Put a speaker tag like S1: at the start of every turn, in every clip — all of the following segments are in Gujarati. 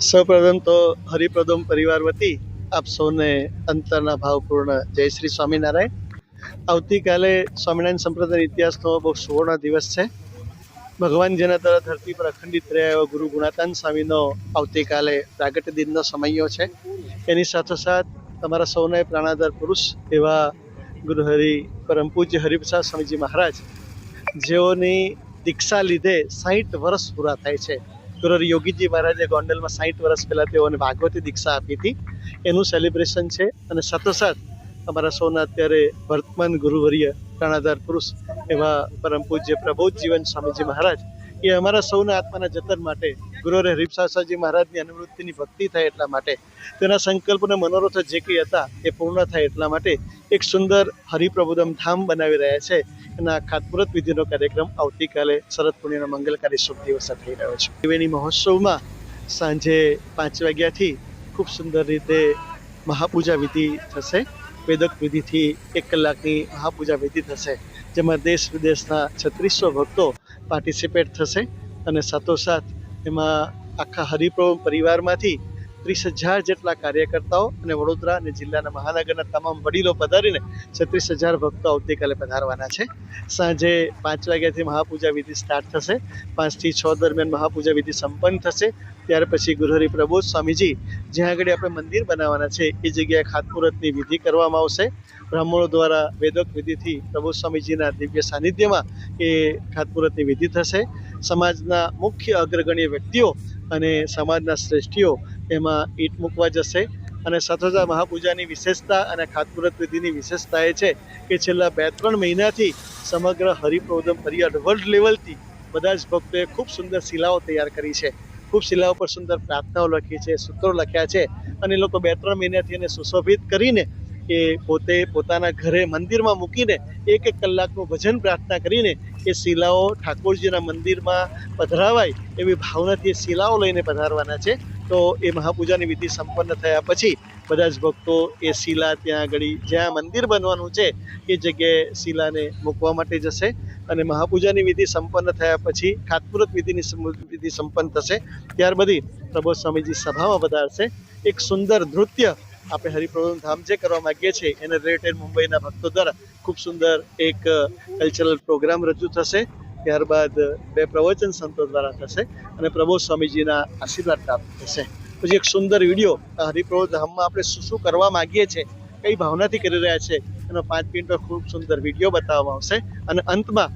S1: સૌપ્રથમ તો હરિપ્રદમ પરિવાર વતી આપ સૌને અંતરના ભાવપૂર્ણ જય શ્રી સ્વામિનારાયણ. આવતીકાલે સ્વામિનારાયણ સંપ્રદાય ઇતિહાસનો બહુ સુવર્ણ દિવસ છે. ભગવાન જેના દ્વારા ધરતી પર અખંડિત રહ્યા એવા ગુરુ ગુણાતાન સ્વામીનો આવતીકાલે પ્રાગટ્ય દિનનો સમયો છે. એની સાથોસાથ તમારા સૌને પ્રાણાધાર પુરુષ એવા ગુરુહરિ પરમ પૂજ્ય હરિપ્રસાદ સ્વામીજી મહારાજ, જેઓની દીક્ષા લીધે સાહીઠ વર્ષ પૂરા થાય છે. ગુરુ યોગીજી મહારાજે ગોંડલમાં સાહીઠ વર્ષ પહેલાં તેઓને ભાગવતી દીક્ષા આપી હતી. એનું સેલિબ્રેશન છે અને સાથોસાથ અમારા સૌના અત્યારે વર્તમાન ગુરુવર્ય પ્રાણાધાર પુરુષ એવા પરમ પૂજ્ય પ્રબોધ જીવન સ્વામીજી મહારાજ, એ અમારા સૌના આત્માના જતન માટે ગુરુરે હરિ હરિપ્રસાદજી મહારાજની અનુવૃત્તિની ભક્તિ થાય એટલા માટે, તેના સંકલ્પ અને મનોરથો જે કંઈ હતા એ પૂર્ણ થાય એટલા માટે એક સુંદર હરિપ્રબોધમ ધામ બનાવી રહ્યા છે. એના ખાતમુહૂર્ત વિધિનો કાર્યક્રમ આવતીકાલે શરદ પૂર્ણિમાનો મંગલકારી શુભ દિવસે થઈ રહ્યો છે. ત્રિવેણી મહોત્સવમાં સાંજે પાંચ વાગ્યાથી ખૂબ સુંદર રીતે મહાપૂજા વિધિ થશે. વેદક વિધિથી એક કલાકની મહાપૂજા વિધિ થશે, જેમાં દેશ વિદેશના છત્રીસો ભક્તો પાર્ટિસિપેટ થશે અને સાથોસાથ એમાં આખા હરિપ્રભુ પરિવારમાંથી ત્રીસ હજાર જેટલા કાર્યકર્તાઓ અને વડોદરા અને જિલ્લાના મહાનગરના તમામ વડીલો પધારીને છત્રીસ હજાર ભક્તો આવતીકાલે પધારવાના છે. સાંજે પાંચ વાગ્યાથી મહાપૂજા વિધિ સ્ટાર્ટ થશે. પાંચથી છ દરમિયાન મહાપૂજા વિધિ સંપન્ન થશે. ત્યાર પછી ગુરુહરિ પ્રબોધ. સ્વામીજી, જ્યાં આગળ આપણે મંદિર બનાવવાના છે, એ જગ્યાએ ખાતમુહૂર્તની વિધિ કરવામાં આવશે. બ્રાહ્મણો દ્વારા વેદક વિધિથી પ્રભુ સ્વામીજીના દિવ્ય સાનિધ્યમાં એ ખાતમુહૂર્તની વિધિ થશે. સમાજના મુખ્ય અગ્રગણ્ય વ્યક્તિઓ અને સમાજના શ્રેષ્ઠીઓ એમાં ઈટ મૂકવા જશે. અને સાથોસાથ મહાપૂજાની વિશેષતા અને ખાતમુહૂર્ત વિધિની વિશેષતા એ છે કે છેલ્લા બે ત્રણ મહિનાથી સમગ્ર હરિપ્રોદમ ફરિયાદ વર્લ્ડ લેવલથી બધા જ ભક્તોએ ખૂબ સુંદર શિલાઓ તૈયાર કરી છે. ખૂબ શિલાઓ પર સુંદર પ્રાર્થનાઓ લખી છે, સૂત્રો લખ્યા છે અને લોકો બે ત્રણ મહિનાથી એને સુશોભિત કરીને એ પોતે પોતાના ઘરે મંદિરમાં મૂકીને એક એક કલાકનું ભજન પ્રાર્થના કરીને એ શિલાઓ ઠાકોરજીના મંદિરમાં પધરાવાય એવી ભાવનાથી એ શિલાઓ લઈને પધારવાના છે. તો એ મહાપૂજાની વિધિ સંપન્ન થયા પછી બધા જ ભક્તો એ શિલા ત્યાં આગળ જ્યાં મંદિર બનવાનું છે એ જગ્યાએ શિલાને મૂકવા માટે જશે અને મહાપૂજાની વિધિ સંપન્ન થયા પછી ખાતમુહૂર્ત વિધિની વિધિ સંપન્ન થશે. ત્યાર બધી પ્રબોધ સ્વામીજી સભામાં પધારશે. એક સુંદર નૃત્ય આપણે હરિપ્રભુ ધામ જે કરવા માંગીએ છીએ, એને રિલેટેડ મુંબઈના ભક્તો દ્વારા ખૂબ સુંદર એક કલ્ચરલ પ્રોગ્રામ રજૂ થશે. ત્યારબાદ બે પ્રવચન સંતો દ્વારા થશે અને પ્રબોધ સ્વામીજીના આશીર્વાદ પ્રાપ્ત થશે. પછી એક સુંદર વીડિયો હરિપ્રભુ ધામમાં આપણે શું શું કરવા માંગીએ છીએ, કઈ ભાવનાથી કરી રહ્યા છે, એનો પાંચ મિનિટનો ખૂબ સુંદર વીડિયો બતાવવામાં આવશે. અને અંતમાં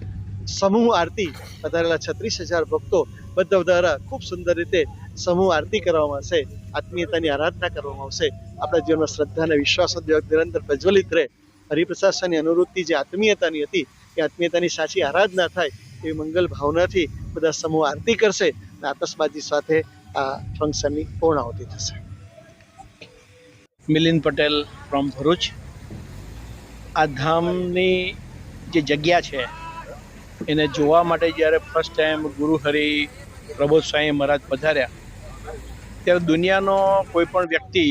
S1: સમૂહ આરતી વધારેલા છત્રીસ હજાર ભક્તો બધા દ્વારા ખૂબ સુંદર રીતે સમૂહ આરતી કરવામાં આવશે, આત્મીયતાની આરાધના કરવામાં આવશે, આપણા જીવનમાં શ્રદ્ધા અને વિશ્વાસ નિરંતર પ્રજ્વલિત રહે. હરિપ્રસાદ શાહની અનુવૃત્તિ જે આત્મીયતાની હતી, એ આત્મીયતાની સાચી આરાધના થાય એવી મંગલ ભાવનાથી બધા સમૂહ આરતી કરશે અને આતશબાજી સાથે આ ફંક્શનની પૂર્ણાહુતિ થશે.
S2: મિલિંદ પટેલ ફ્રોમ ભરૂચ. આ ધામની જે જગ્યા છે, એને જોવા માટે જ્યારે ફર્સ્ટ ટાઈમ ગુરુ હરિ પ્રબોધ સ્વામી મહારાજ પધાર્યા ત્યારે દુનિયાનો કોઈ પણ વ્યક્તિ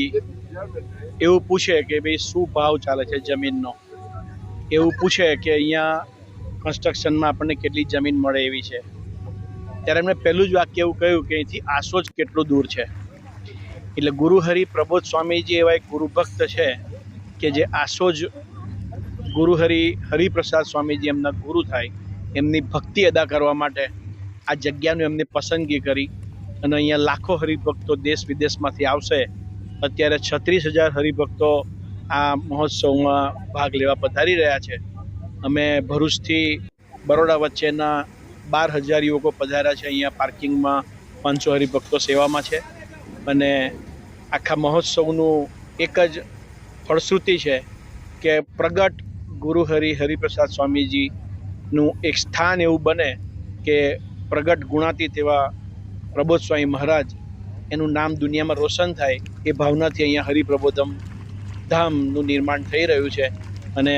S2: એવું પૂછે કે ભાઈ શું ભાવ ચાલે છે જમીનનો? એવું પૂછે કે અહીંયા કન્સ્ટ્રક્શનમાં આપણને કેટલી જમીન મળે એવી છે. ત્યારે એમણે પહેલું જ વાક્ય એવું કહ્યું કે અહીંથી જ કેટલું દૂર છે. એટલે ગુરુ હરિ પ્રબોધ સ્વામીજી એવા એક ગુરુ ભક્ત છે કે જે આસોજ જ ગુરુહરિ હરિપ્રસાદ સ્વામીજી એમના ગુરુ થાય. એમની ભક્તિ અદા કરવા માટે આ જગ્યાનું એમની પસંદગી કરી. અને અહીંયા લાખો હરિભક્તો દેશ વિદેશમાંથી આવશે. અત્યારે છત્રીસ હજાર હરિભક્તો આ મહોત્સવમાં ભાગ લેવા પધારી રહ્યા છે. અમે ભરૂચથી બરોડા વચ્ચેના બાર હજાર યુવકો પધાર્યા છે. અહીંયા પાર્કિંગમાં પાંચસો હરિભક્તો સેવામાં છે. અને આખા મહોત્સવનું એક જ ફળશ્રુતિ છે કે પ્રગટ ગુરુ હરિ હરિપ્રસાદ સ્વામીજીનું એક સ્થાન એવું બને કે પ્રગટ ગુણાતી એવા પ્રબોધ સ્વામી મહારાજ, એનું નામ દુનિયામાં રોશન થાય એ ભાવનાથી અહીંયા હરિપ્રબોધમ ધામનું નિર્માણ થઈ રહ્યું છે અને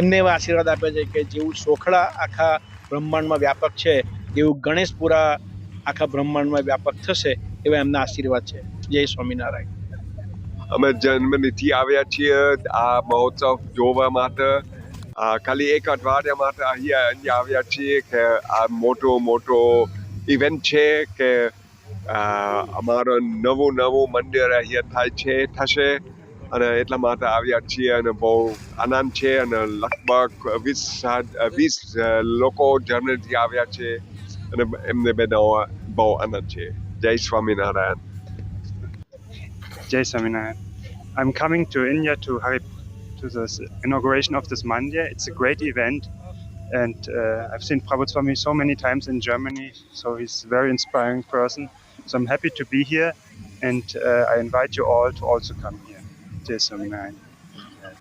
S2: એમને એવા આશીર્વાદ આપે છે કે જેવું સોખડા આખા બ્રહ્માંડમાં વ્યાપક છે, એવું ગણેશપુરા આખા બ્રહ્માંડમાં વ્યાપક થશે એવા એમના આશીર્વાદ છે. જય સ્વામિનારાયણ.
S3: અમે જન્મનિધિ આવ્યા છીએ, આ મહોત્સવ જોવા માટે. ખાલી એક અઠવાડિયા માટે અહીંયા અહીંયા આવ્યા છીએ કે આ મોટો મોટો ઇવેન્ટ છે કે અમારો નવું નવું મંદિર અહીંયા થાય છે થશે. અને એટલા માટે આવ્યા છીએ અને બહુ આનંદ છે અને લગભગ વીસ વીસ લોકો જર્મનીથી આવ્યા છે અને એમને બધા બહુ આનંદ છે. જય સ્વામિનારાયણ.
S4: જય Swaminarayan. I'm coming to India to to the inauguration of this mandir. It's a great event, and uh, I've seen Prabhu Swami so many times in Germany. So he's a very inspiring person. So I'm happy to be here, and uh, I invite you all to also come here. Jai Swaminarayan.